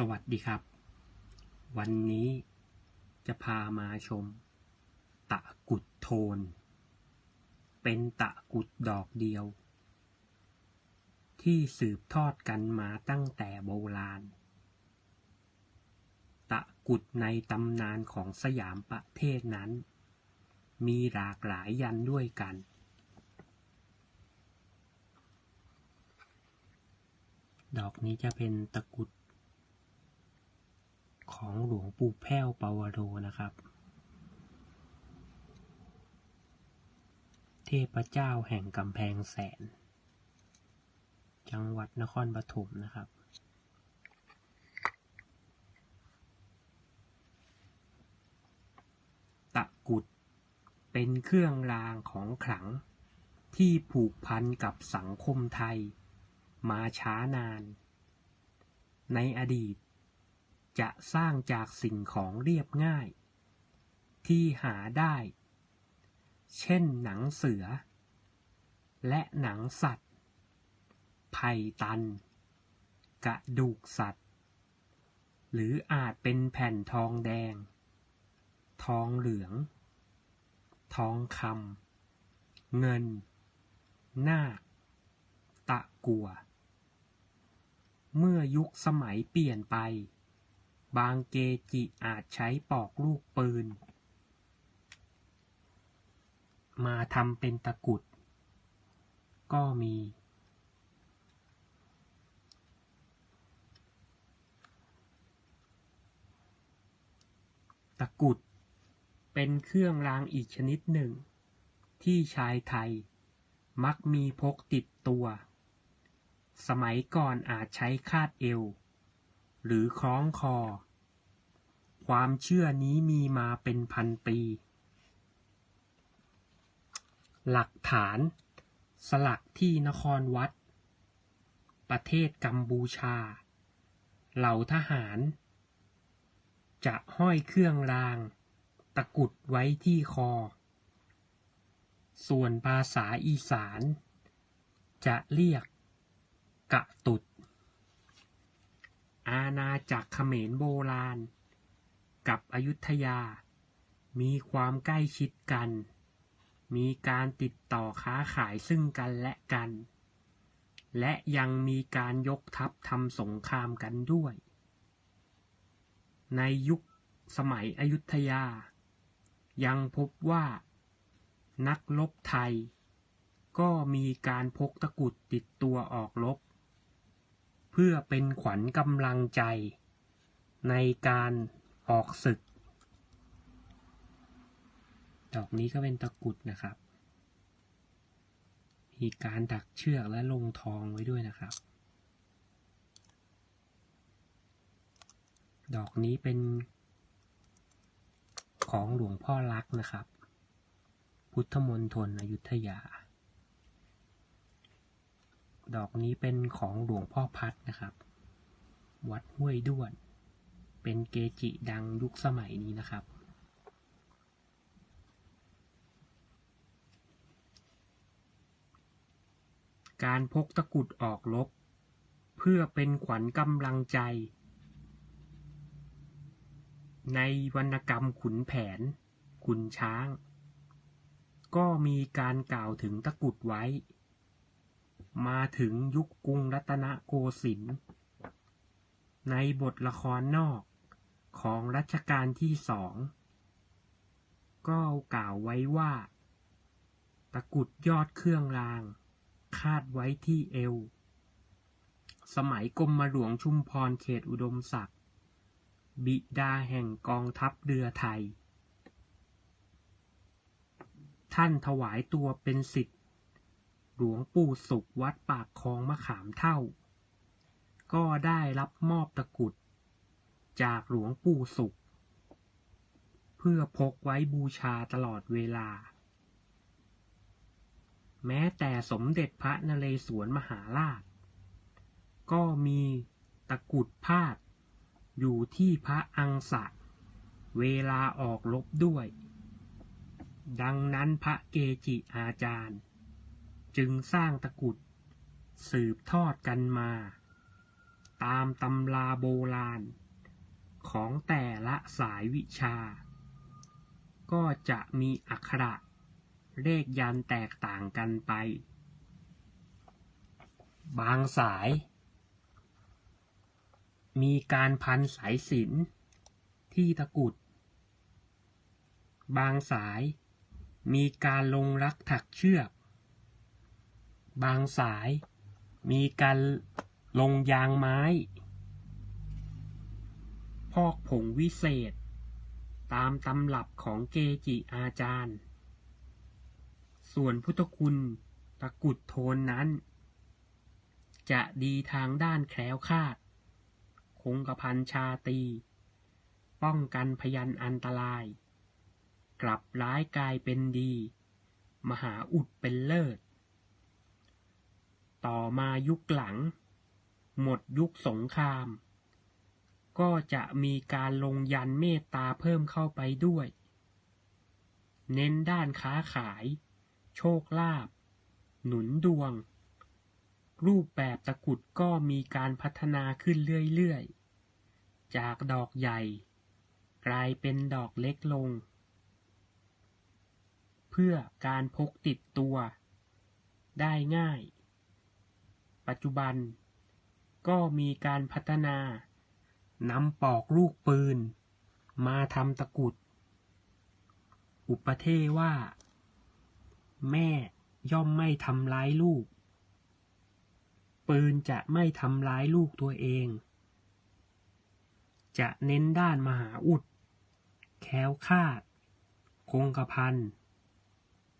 สวัสดีครับ วันนี้จะพามาชม ตะกุดโทน เป็นตะกุดดอกเดียว ที่สืบทอดกันมาตั้งแต่โบราณ ตะกุดในตำนานของสยามประเทศนั้น มีหลากหลายยันด้วยกัน ดอกนี้จะเป็นตะกุด ของหลวงปู่แพ้วปาวโรนะครับ เทพเจ้าแห่งกำแพงแสน จังหวัดนครปฐมนะครับตะกุดเป็นเครื่องรางของขลังที่ผูกพันกับสังคมไทย มาช้านาน ในอดีต จะสร้างจากสิ่งของเรียบง่าย ที่หาได้ เช่นหนังเสือ และหนังสัตว์ ไผ่ตัน กระดูกสัตว์ หรืออาจเป็นแผ่นทองแดง ทองเหลือง ทองคำเงิน หน้า ตะกัว เมื่อยุคสมัยเปลี่ยนไป บางเกจิอาจใช้ปอกลูกปืน มาทำเป็นตะกุด ก็มี ตะกุด เป็นเครื่องรางอีกชนิดหนึ่ง ที่ชายไทย มักมีพกติดตัว สมัยก่อนอาจใช้คาดเอว หรือคล้องคอ ความเชื่อนี้มีมาเป็นพันปี หลักฐาน สลักที่นครวัด ประเทศกัมพูชา เหล่าทหาร จะห้อยเครื่องราง ตะกุดไว้ที่คอ ส่วนภาษาอีสาน จะเรียกกะตุด อาณาจักรเขมรโบราณ กับอยุธยา มีความใกล้ชิดกัน มีการติดต่อค้าขายซึ่งกันและกัน และยังมีการยกทัพทำสงครามกันด้วย ในยุคสมัยอยุธยา ยังพบว่า นักรบไทย ก็มีการพกตะกุดติดตัวออกรบ พื่อเป็นขวัญกำลังใจ ในการออกศึก ดอกนี้ก็เป็นตะกุดนะครับ มีการดักเชือกและลงทองไว้ด้วยนะครับ ดอกนี้เป็น ของหลวงพ่อรักนะครับ พุทธมนทนอยุธยา ดอกนี้เป็นของหลวงพ่อพัดนะครับ วัดห้วยด้วน เป็นเกจิดังยุคสมัยนี้นะครับ การพกตะกุดออกรบเพื่อเป็นขวัญกำลังใจ ในวรรณกรรมขุนแผน ขุนช้าง ก็มีการกล่าวถึงตะกุดไว้ มาถึงยุคกรุงรัตนโกสินทร์ในบทละครนอกของรัชกาลที่สองก็กล่าวไว้ว่า ตะกุดยอดเครื่องราง คาดไว้ที่เอว สมัยกรมหลวงชุมพรเขตอุดมศักดิ์บิดาแห่งกองทัพเรือไทย ท่านถวายตัวเป็นสิทธิ หลวงปู่สุขวัดปากคลองมะขามเท่า ก็ได้รับมอบตะกุด จากหลวงปู่สุข เพื่อพกไว้บูชาตลอดเวลา แม้แต่สมเด็จพระนเรศวรมหาราช ก็มีตะกุดพาด อยู่ที่พระอังสะ เวลาออกรบด้วย ดังนั้นพระเกจิอาจารย์ จึงสร้างตะกุด สืบทอดกันมา ตามตำราโบราณ ของแต่ละสายวิชา ก็จะมีอักขระเลขยันแตกต่างกันไป บางสาย มีการพันสายสินที่ตะกุด บางสายมีการลงรักถักเชือก บางสาย มีการลงยางไม้ พอกผงวิเศษ ตามตำรับของเกจิอาจารย์ ส่วนพุทธคุณตะกุดโทนนั้น จะดีทางด้านแคล้วคลาด คงกระพันชาตี ป้องกันพยันอันตราย กลับร้ายกลายเป็นดี มหาอุดเป็นเลิศ ต่อมายุคหลัง หมดยุคสงคราม ก็จะมีการลงยันเมตตาเพิ่มเข้าไปด้วย เน้นด้านค้าขาย โชคลาภหนุนดวง รูปแบบตะกุดก็มีการพัฒนาขึ้นเรื่อยๆ จากดอกใหญ่ กลายเป็นดอกเล็กลง เพื่อการพกติดตัวได้ง่าย ปัจจุบัน ก็มีการพัฒนานำปอกลูกปืน มาทำตะกุด อุปเทว่า แม่ย่อมไม่ทำร้ายลูก ปืนจะไม่ทำร้ายลูกตัวเอง จะเน้นด้านมหาอุด แคล้วคลาด คงกระพัน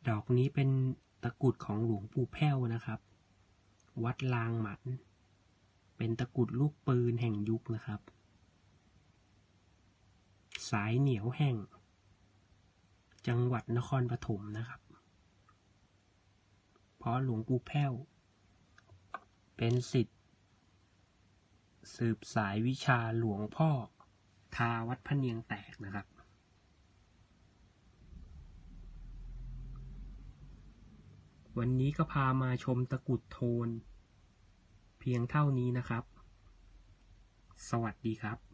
ดอกนี้เป็นตะกุดของหลวงปู่แพ้วนะครับ วัดลางหมันเป็นตะกุดลูกปืนแห่งยุคนะครับ สายเหนียวแห่งจังหวัดนครปฐมนะครับ เพราะหลวงปู่แพ้ว เป็นสิทธิ์ สืบสายวิชาหลวงพ่อ ทาวัดพะเนียงแตกนะครับ วันนี้ก็พามาชมตะกุดโทน เพียงเท่านี้นะครับ สวัสดีครับ